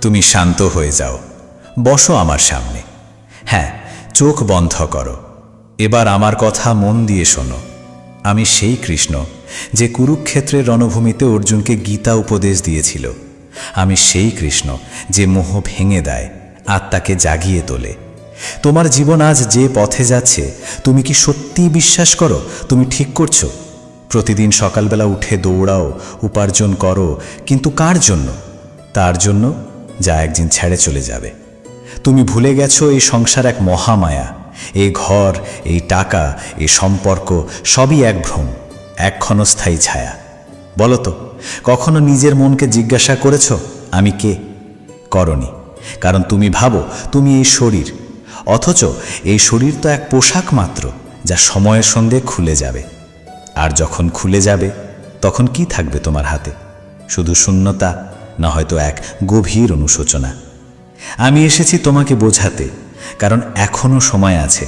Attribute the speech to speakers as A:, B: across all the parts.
A: তুমি শান্ত হয়ে যাও। বসো আমার সামনে। হ্যাঁ চোখ বন্ধ করো। এবার আমার কথা মন দিয়ে শোনো। আমি সেই কৃষ্ণ, যে কুরুক্ষেত্রের রণভূমিতে অর্জুনকে গীতা উপদেশ দিয়েছিল। আমি সেই কৃষ্ণ, যে মোহ ভেঙে দেয়, আত্মাকে জাগিয়ে তোলে। তোমার জীবন আজ যে পথে যাচ্ছে, তুমি কি সত্যিই বিশ্বাস করো? তুমি ঠিক করছ? প্রতিদিন সকালবেলা উঠে দৌড়াও, উপার্জন করো, কিন্তু কার জন্য? তার জন্য যা একদিন ছেড়ে চলে যাবে। তুমি ভুলে গেছো এই সংসার এক মহামায়া। এই ঘর, এই টাকা এই সম্পর্ক, সবই এক ভ্রম, এক ক্ষণস্থায়ী ছায়া। বলো তো, কখনো নিজের মনকে জিজ্ঞাসা করেছ, আমি কে? করনি। কারণ তুমি ভাবো, তুমি এই শরীর। অথচ এই শরীর তো এক পোশাক মাত্র, যা সময়ের সঙ্গে খুলে যাবে। আর যখন খুলে যাবে, তখন কি থাকবে তোমার হাতে? শুধু শূন্যতা না হয়তো এক গভীর অনুশোচনা। আমি এসেছি তোমাকে বোঝাতে, কারণ এখনও সময় আছে।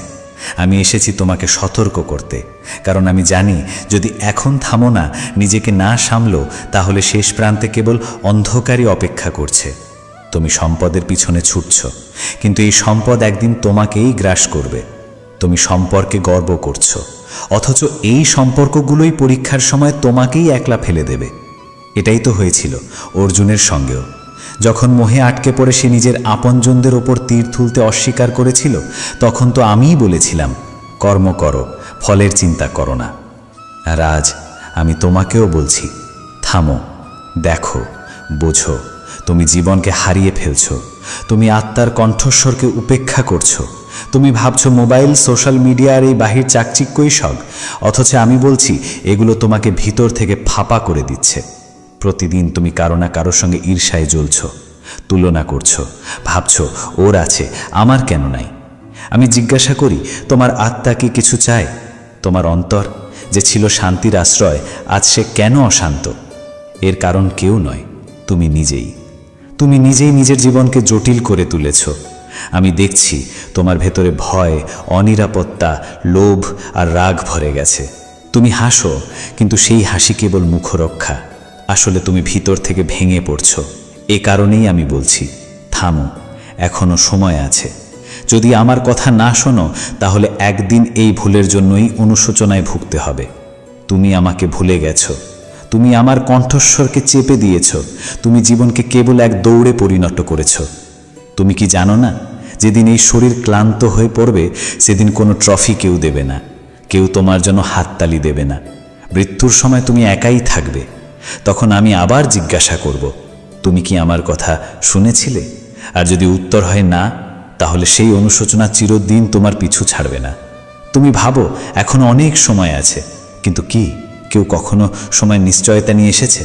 A: আমি এসেছি তোমাকে সতর্ক করতে, কারণ আমি জানি যদি এখন থামো না, নিজেকে না সামলো, তাহলে শেষ প্রান্তে কেবল অন্ধকারই অপেক্ষা করছে। তুমি সম্পদের পিছনে ছুটছ, কিন্তু এই সম্পদ একদিন তোমাকেই গ্রাস করবে। তুমি সম্পর্কে গর্ব করছ, অথচ এই সম্পর্কগুলোই পরীক্ষার সময় তোমাকেই একলা ফেলে দেবে। এটাই তো হয়েছিল অর্জুনের সঙ্গেও। যখন মোহে আটকে পড়ে সে নিজের আপনজনদের ওপর তীর তুলতে অস্বীকার করেছিল, তখন তো আমিই বলেছিলাম, কর্ম করো, ফলের চিন্তা করো না। আর আজ আমি তোমাকেও বলছি, থামো, দেখো, বোঝো, তুমি জীবনকে হারিয়ে ফেলছো, তুমি আত্মার কণ্ঠস্বরকে উপেক্ষা করছ, তুমি ভাবছ মোবাইল, সোশ্যাল মিডিয়ার এই বাহির চাকচিক্যই সব, অথচ আমি বলছি, এগুলো তোমাকে ভিতর থেকে ফাঁপা করে দিচ্ছে। প্রতিদিন তুমি কারও না কারোর সঙ্গে ঈর্ষায় জ্বলছ, তুলনা করছ, ভাবছ, ওর আছে, আমার কেন নাই? আমি জিজ্ঞাসা করি, তোমার আত্মা কি কিছু চায়? তোমার অন্তর যে ছিল শান্তির আশ্রয়, আজ সে কেন অশান্ত? এর কারণ কেউ নয়, তুমি নিজেই। তুমি নিজেই নিজের জীবনকে জটিল করে তুলেছ। আমি দেখছি তোমার ভেতরে ভয়, অনিরাপত্তা, লোভ আর রাগ ভরে গেছে। তুমি হাসো, কিন্তু সেই হাসি কেবল মুখরক্ষা। আসলে তুমি ভিতর থেকে ভেঙে পড়ছ। এ কারণেই আমি বলছি, থামো, এখনও সময় আছে। যদি আমার কথা না শোনো, তাহলে একদিন এই ভুলের জন্যই অনুশোচনায় ভুগতে হবে। তুমি আমাকে ভুলে গেছো। তুমি আমার কণ্ঠস্বরকে চেপে দিয়েছ। তুমি জীবনকে কেবল এক দৌড়ে পরিণত করেছ। তুমি কি জানো না, যেদিন এই শরীর ক্লান্ত হয়ে পড়বে, সেদিন কোনো ট্রফি কেউ দেবে না। কেউ তোমার জন্য হাততালি দেবে না। মৃত্যুর সময় তুমি একাই থাকবে। তখন আমি আবার জিজ্ঞাসা করব, তুমি কি আমার কথা শুনেছিলে? আর যদি উত্তর হয় না, তাহলে সেই অনুশোচনা চিরদিন তোমার পিছু ছাড়বে না। তুমি ভাবো, এখনও অনেক সময় আছে, কিন্তু কি, কেউ কখনো সময় নিশ্চয়তা নিয়ে এসেছে?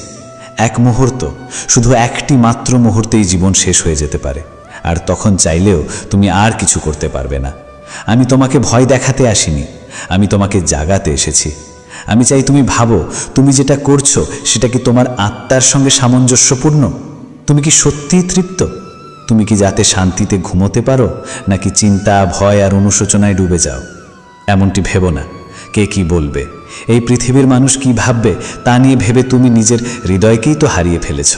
A: এক মুহূর্ত, শুধু একটি মাত্র মুহূর্তেই জীবন শেষ হয়ে যেতে পারে, আর তখন চাইলেও তুমি আর কিছু করতে পারবে না। আমি তোমাকে ভয় দেখাতে আসিনি, আমি তোমাকে জাগাতে এসেছি। আমি চাই তুমি ভাবো, তুমি যেটা করছ সেটা কি তোমার আত্মার সঙ্গে সামঞ্জস্যপূর্ণ? তুমি কি সত্যিই তৃপ্ত? তুমি কি যাতে শান্তিতে ঘুমোতে পারো, নাকি চিন্তা, ভয় আর অনুশোচনায় ডুবে যাও? এমনটি ভেবো না, কে কি বলবে? এই পৃথিবীর মানুষ কি ভাববে, তা নিয়ে ভেবে তুমি নিজের হৃদয়কেই তো হারিয়ে ফেলেছ।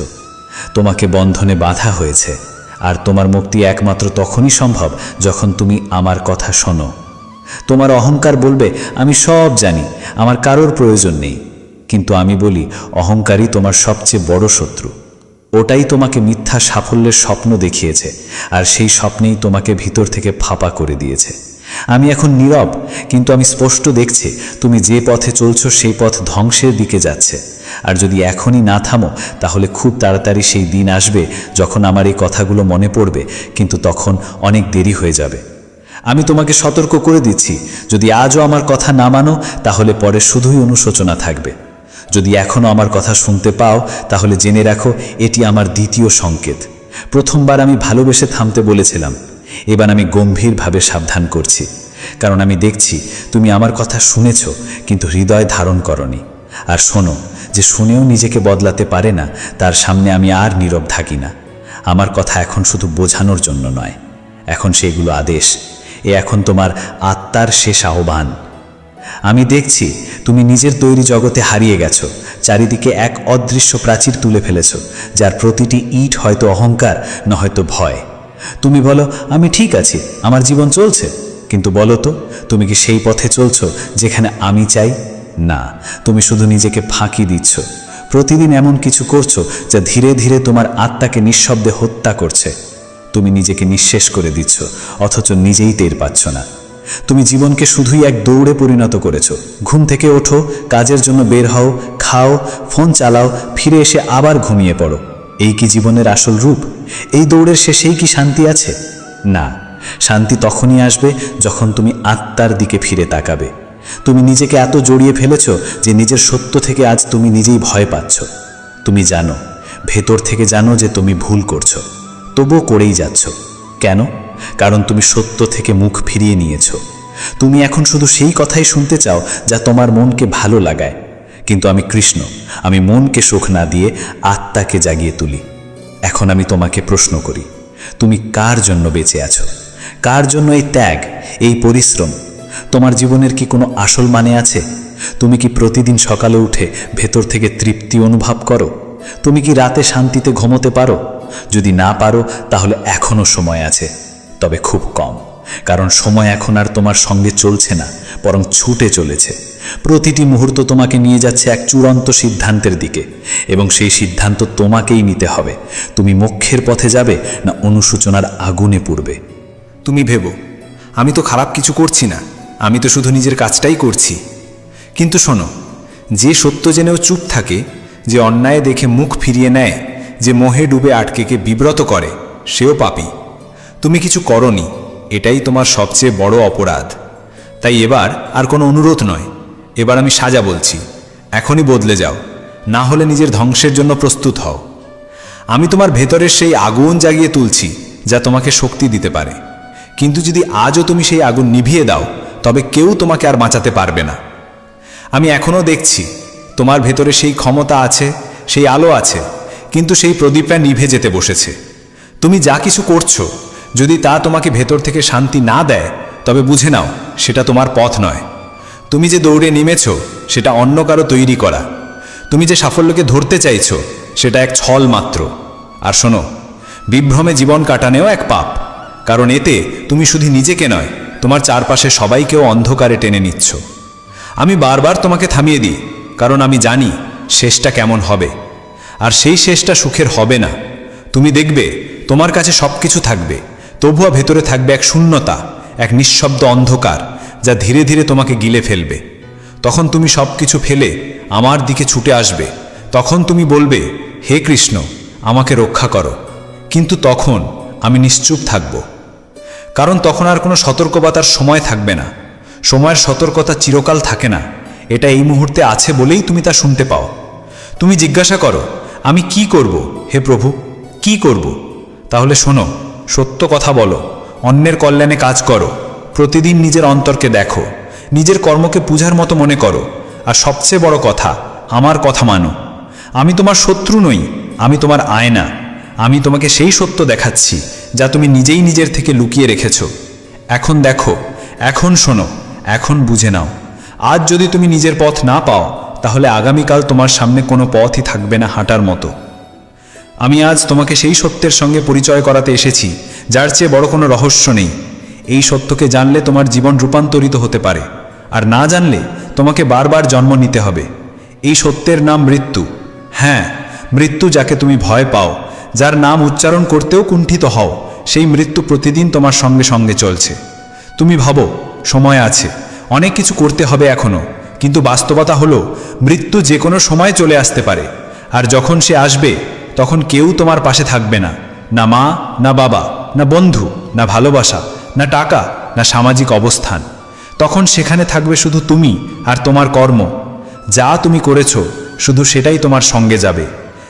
A: তোমাকে বন্ধনে বাধা হয়েছে, আর তোমার মুক্তি একমাত্র তখনই সম্ভব যখন তুমি আমার কথা শোনো। তোমার অহংকার বলবে, আমি সব জানি, আমার কারোর প্রয়োজন নেই। কিন্তু আমি বলি, অহংকারই তোমার সবচেয়ে বড় শত্রু। ওটাই তোমাকে মিথ্যা সাফল্যের স্বপ্ন দেখিয়েছে, আর সেই স্বপ্নেই তোমাকে ভিতর থেকে ফাঁপা করে দিয়েছে। আমি এখন নীরব, কিন্তু আমি স্পষ্ট দেখছি, তুমি যে পথে চলছো সেই পথ ধ্বংসের দিকে যাচ্ছে। আর যদি এখনই না থামো, তাহলে খুব তাড়াতাড়ি সেই দিন আসবে, যখন আমার এই কথাগুলো মনে পড়বে, কিন্তু তখন অনেক দেরি হয়ে যাবে। আমি তোমাকে সতর্ক করে দিচ্ছি। যদি আজও আমার কথা না মানো, তাহলে পরে শুধুই অনুশোচনা থাকবে। যদি এখনও আমার কথা শুনতে পাও, তাহলে জেনে রাখো, এটি আমার দ্বিতীয় সংকেত। প্রথমবার আমি ভালোবেসে থামতে বলেছিলাম। এবার আমি গম্ভীরভাবে সাবধান করছি। কারণ আমি দেখছি, তুমি আমার কথা শুনেছ, কিন্তু হৃদয় ধারণ করনি। আর শোনো, যে শুনেও নিজেকে বদলাতে পারে না, তার সামনে আমি আর নীরব থাকি না। আমার কথা এখন শুধু বোঝানোর জন্য নয়। এখন সেগুলো আদেশ। এ এখন তোমার আত্মার শেষ আহ্বান আমি দেখছি তুমি নিজের তৈরি জগতে হারিয়ে গেছো, চারিদিকে এক অদৃশ্য প্রাচীর তুলে ফেলেছ, যার প্রতিটি ইট হয়তো অহংকার, না হয়তো ভয়। তুমি বলো, আমি ঠিক আছি, আমার জীবন চলছে? কিন্তু বলো তো, তুমি কি সেই পথে চলছ যেখানে আমি চাই? না, তুমি শুধু নিজেকে ফাঁকি দিচ্ছ। প্রতিদিন এমন কিছু করছ যা ধীরে ধীরে তোমার আত্মাকে নিঃশব্দে হত্যা করছে। তুমি নিজেকে নিঃশেষ করে দিচ্ছ, অথচ নিজেই টের পাচ্ছ না। তুমি জীবনকে শুধুই এক দৌড়ে পরিণত করেছ। ঘুম থেকে ওঠো, কাজের জন্য বের হও, খাও, ফোন চালাও, ফিরে এসে আবার ঘুমিয়ে পড়ো। এই কি জীবনের আসল রূপ? এই দৌড়ের শেষেই কি শান্তি আছে? না। শান্তি তখনই আসবে যখন তুমি আত্মার দিকে ফিরে তাকাবে। তুমি নিজেকে এত জড়িয়ে ফেলেছ যে নিজের সত্য থেকে আজ তুমি নিজেই ভয় পাচ্ছ। তুমি জানো, ভেতর থেকে জানো যে তুমি ভুল করছ। তবুও করেই যাচ্ছ। কেন? কারণ তুমি সত্য থেকে মুখ ফিরিয়ে নিয়েছ। তুমি এখন শুধু সেই কথাই শুনতে চাও যা তোমার মনকে ভালো লাগায়। কিন্তু আমি কৃষ্ণ, আমি মনকে সুখ না দিয়ে আত্মাকে জাগিয়ে তুলি। এখন আমি তোমাকে প্রশ্ন করি, তুমি কার জন্য বেঁচে আছো? কার জন্য এই ত্যাগ, এই পরিশ্রম? তোমার জীবনের কি কোনো আসল মানে আছে? তুমি কি প্রতিদিন সকালে উঠে ভেতর থেকে তৃপ্তি অনুভব করো? তুমি কি রাতে শান্তিতে ঘুমোতে পারো? যদি না পারো, তাহলে এখনও সময় আছে, তবে খুব কম। কারণ সময় এখন আর তোমার সঙ্গে চলছে না, বরং ছুটে চলেছে। প্রতিটি মুহূর্ত তোমাকে নিয়ে যাচ্ছে এক চূড়ান্ত সিদ্ধান্তের দিকে, এবং সেই সিদ্ধান্ত তোমাকেই নিতে হবে। তুমি মোক্ষের পথে যাবে না অনুশোচনার আগুনে পুড়বে।
B: তুমি ভেবো, আমি তো খারাপ কিছু করছি না, আমি তো শুধু নিজের কাজটাই করছি। কিন্তু শোনো, যে সত্য জেনেও চুপ থাকে, যে অন্যায় দেখে মুখ ফিরিয়ে নেয় যে মোহে ডুবে আটকেকে বিব্রত করে, সেও পাপি। তুমি কিছু করনি, এটাই তোমার সবচেয়ে বড় অপরাধ। তাই এবার আর কোনো অনুরোধ নয়। এবার আমি সাজা বলছি। এখনই বদলে যাও। না হলে নিজের ধ্বংসের জন্য প্রস্তুত হও। আমি তোমার ভেতরের সেই আগুন জাগিয়ে তুলছি, যা তোমাকে শক্তি দিতে পারে। কিন্তু যদি আজও তুমি সেই আগুন নিভিয়ে দাও, তবে কেউ তোমাকে আর বাঁচাতে পারবে না। আমি এখনও দেখছি, তোমার ভেতরে সেই ক্ষমতা আছে, সেই আলো আছে কিন্তু সেই প্রদীপটা নিভে যেতে বসেছে। তুমি যা কিছু করছ, যদি তা তোমাকে ভেতর থেকে শান্তি না দেয়, তবে বুঝে নাও, সেটা তোমার পথ নয়। তুমি যে দৌড়ে নেমেছ, সেটা অন্য কারও তৈরি করা। তুমি যে সাফল্যকে ধরতে চাইছো, সেটা এক ছল মাত্র। আর শোনো, বিভ্রমে জীবন কাটানেও এক পাপ। কারণ এতে তুমি শুধু নিজেকে নয়, তোমার চারপাশে সবাইকেও অন্ধকারে টেনে নিচ্ছ। আমি বারবার তোমাকে থামিয়ে দিই, কারণ আমি জানি, শেষটা কেমন হবে। আর সেই শেষটা সুখের হবে না। তুমি দেখবে, তোমার কাছে সব কিছু থাকবে। তবুও ভেতরে থাকবে এক শূন্যতা, এক নিঃশব্দ অন্ধকার, যা ধীরে ধীরে তোমাকে গিলে ফেলবে। তখন তুমি সব কিছু ফেলে আমার দিকে ছুটে আসবে। তখন তুমি বলবে, হে কৃষ্ণ, আমাকে রক্ষা করো। কিন্তু তখন আমি নিশ্চুপ থাকব। কারণ তখন আর কোনো সতর্কবাতার সময় থাকবে না। সময়ের সতর্কতা চিরকাল থাকে না। এটা এই মুহূর্তে আছে বলেই তুমি তা শুনতে পাও। তুমি জিজ্ঞাসা করো আমি কি করব? হে প্রভু, কি করব? তাহলে শোনো, সত্য কথা বলো, অন্যের কল্যাণে কাজ করো, প্রতিদিন নিজের অন্তরকে দেখো, নিজের কর্মকে পূজার মতো মনে করো, আর সবচেয়ে বড় কথা, আমার কথা মানো। আমি তোমার শত্রু নই, আমি তোমার আয়না, আমি তোমাকে সেই সত্য দেখাচ্ছি, যা তুমি নিজেই নিজের থেকে লুকিয়ে রেখেছ। এখন দেখো, এখন শোনো, এখন বুঝে নাও। আজ যদি তুমি নিজের পথ না পাও তাহলে আগামীকাল তোমার সামনে কোনো পথই থাকবে না হাঁটার মতো। আমি আজ তোমাকে সেই সত্যের সঙ্গে পরিচয় করাতে এসেছি, যার চেয়ে বড় কোনো রহস্য নেই। এই সত্যকে জানলে তোমার জীবন রূপান্তরিত হতে পারে, আর না জানলে তোমাকে বারবার জন্ম নিতে হবে। এই সত্যের নাম মৃত্যু। হ্যাঁ মৃত্যু যাকে তুমি ভয় পাও, যার নাম উচ্চারণ করতেও কুণ্ঠিত হও, সেই মৃত্যু প্রতিদিন তোমার সঙ্গে সঙ্গে চলছে। তুমি ভাবো, সময় আছে, অনেক কিছু করতে হবে এখনও। কিন্তু বাস্তবতা হলো, মৃত্যু যে কোনো সময় চলে আসতে পারে। আর যখন সে আসবে, তখন কেউ তোমার পাশে থাকবে না। না মা, না বাবা, না বন্ধু, না ভালোবাসা, না টাকা, না সামাজিক অবস্থান। তখন সেখানে থাকবে শুধু তুমি আর তোমার কর্ম। যা তুমি করেছ, শুধু সেটাই তোমার সঙ্গে যাবে।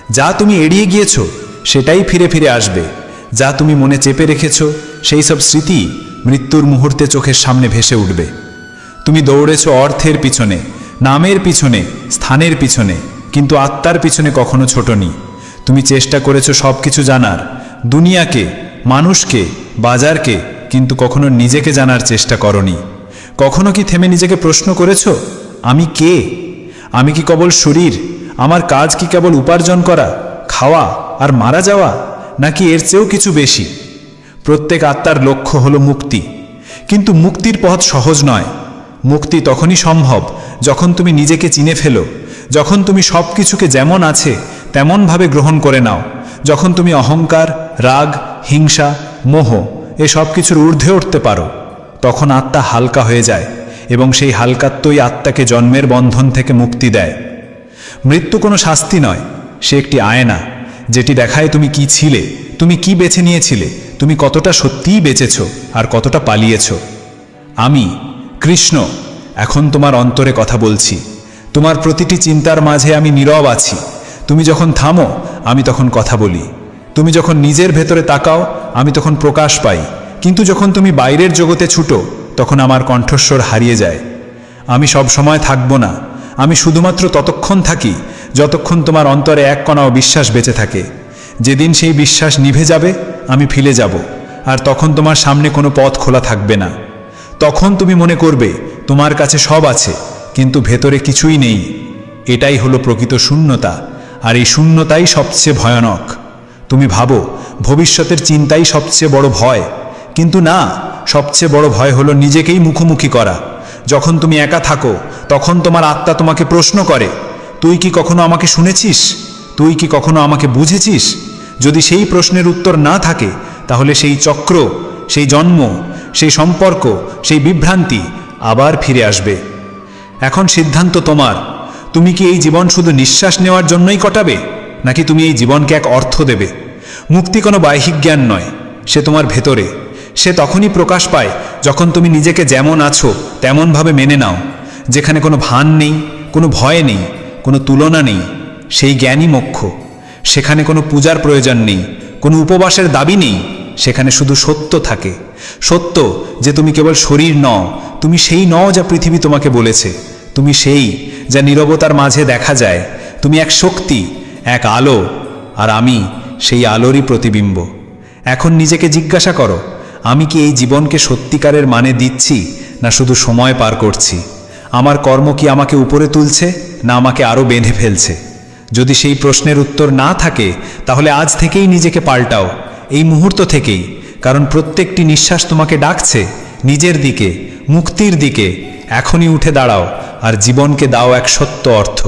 B: যা তুমি এড়িয়ে গিয়েছো, সেটাই ফিরে ফিরে আসবে। যা তুমি মনে চেপে রেখেছ, সেই সব স্মৃতি মৃত্যুর মুহূর্তে চোখের সামনে ভেসে উঠবে। তুমি দৌড়েছ অর্থের পিছনে, নামের পিছনে, স্থানের পিছনে, কিন্তু আত্মার পিছনে কখনো ছোটনি। তুমি চেষ্টা করেছ সব কিছু জানার, দুনিয়াকে, মানুষকে, বাজারকে, কিন্তু কখনো নিজেকে জানার চেষ্টা করনি। কখনো কি থেমে নিজেকে প্রশ্ন করেছ, আমি কে? আমি কি কেবল শরীর? আমার কাজ কি কেবল উপার্জন করা, খাওয়া আর মারা যাওয়া, নাকি এর চেয়েও কিছু বেশি? প্রত্যেক আত্মার লক্ষ্য হলো মুক্তি। কিন্তু মুক্তির পথ সহজ নয়। মুক্তি তখনই সম্ভব যখন তুমি নিজেকে চিনে ফেলো। যখন তুমি সব কিছুকে যেমন আছে, তেমনভাবে গ্রহণ করে নাও। যখন তুমি অহংকার, রাগ, হিংসা, মোহ এ সব কিছুর ঊর্ধ্বে উঠতে পারো, তখন আত্মা হালকা হয়ে যায় এবং সেই হালকাত্বই আত্মাকে জন্মের বন্ধন থেকে মুক্তি দেয়। মৃত্যু কোনো শাস্তি নয়, সে একটি আয়না, যেটি দেখায় তুমি কি ছিলে, তুমি কি বেছে নিয়েছিলে, তুমি কতটা সত্যিই বেঁচেছ আর কতটা পালিয়েছ। আমি কৃষ্ণ, এখন তোমার অন্তরে কথা বলছি। তোমার প্রতিটি চিন্তার মাঝে আমি নীরব আছি। তুমি যখন থামো, আমি তখন কথা বলি। তুমি যখন নিজের ভেতরে তাকাও, আমি তখন প্রকাশ পাই। কিন্তু যখন তুমি বাইরের জগতে ছুটো, তখন আমার কণ্ঠস্বর হারিয়ে যায়। আমি সব সময় থাকব না। আমি শুধুমাত্র ততক্ষণ থাকি, যতক্ষণ তোমার অন্তরে এক কণাও বিশ্বাস বেঁচে থাকে। যেদিন সেই বিশ্বাস নিভে যাবে, আমি ফিরে যাব। আর তখন তোমার সামনে কোনো পথ খোলা থাকবে না। তখন তুমি মনে করবে, তোমার কাছে সব আছে, কিন্তু ভেতরে কিছুই নেই। এটাই হলো প্রকৃত শূন্যতা, আর এই শূন্যতাই সবচেয়ে ভয়ানক। তুমি ভাবো, ভবিষ্যতের চিন্তাই সবচেয়ে বড় ভয়, কিন্তু না, সবচেয়ে বড় ভয় হলো নিজেকেই মুখোমুখি করা। যখন তুমি একা থাকো, তখন তোমার আত্মা তোমাকে প্রশ্ন করে, তুই কি কখনো আমাকে শুনেছিস? তুই কি কখনো আমাকে বুঝেছিস? যদি সেই প্রশ্নের উত্তর না থাকে তাহলে সেই চক্র, সেই জন্ম, সেই সম্পর্ক, সেই বিভ্রান্তি আবার ফিরে আসবে। এখন সিদ্ধান্ত তোমার। তুমি কি এই জীবন শুধু নিঃশ্বাস নেওয়ার জন্যই কটাবে, নাকি তুমি এই জীবনকে এক অর্থ দেবে? মুক্তি কোনো বাহ্যিক জ্ঞান নয়, সে তোমার ভেতরে। সে তখনই প্রকাশ পায় যখন তুমি নিজেকে যেমন আছো, তেমনভাবে মেনে নাও। যেখানে কোনো ভান নেই, কোনো ভয় নেই, কোনো তুলনা নেই, সেই জ্ঞানই মোক্ষ। সেখানে কোনো পূজার প্রয়োজন নেই, কোনো উপবাসের দাবি নেই সেখানে শুধু সত্য থাকে। সত্য যে তুমি কেবল শরীর নও, তুমি সেই নও যা পৃথিবী তোমাকে বলেছে। তুমি সেই যা নীরবতার মাঝে দেখা যায়। তুমি এক শক্তি, এক আলো, আর আমি সেই আলোরই প্রতিবিম্ব। এখন নিজেকে জিজ্ঞাসা করো, আমি কি এই জীবনকে সত্যিকারের মানে দিচ্ছি, না শুধু সময় পার করছি? আমার কর্ম কি আমাকে উপরে তুলছে, না আমাকে আরও বেঁধে ফেলছে? যদি সেই প্রশ্নের উত্তর না থাকে, তাহলে আজ থেকেই নিজেকে পাল্টাও। এই মুহূর্ত থেকেই, কারণ প্রত্যেকটি নিঃশ্বাস তোমাকে ডাকছে, নিজের দিকে, মুক্তির দিকে, এখনই উঠে দাঁড়াও, আর জীবনকে দাও এক সত্য অর্থ।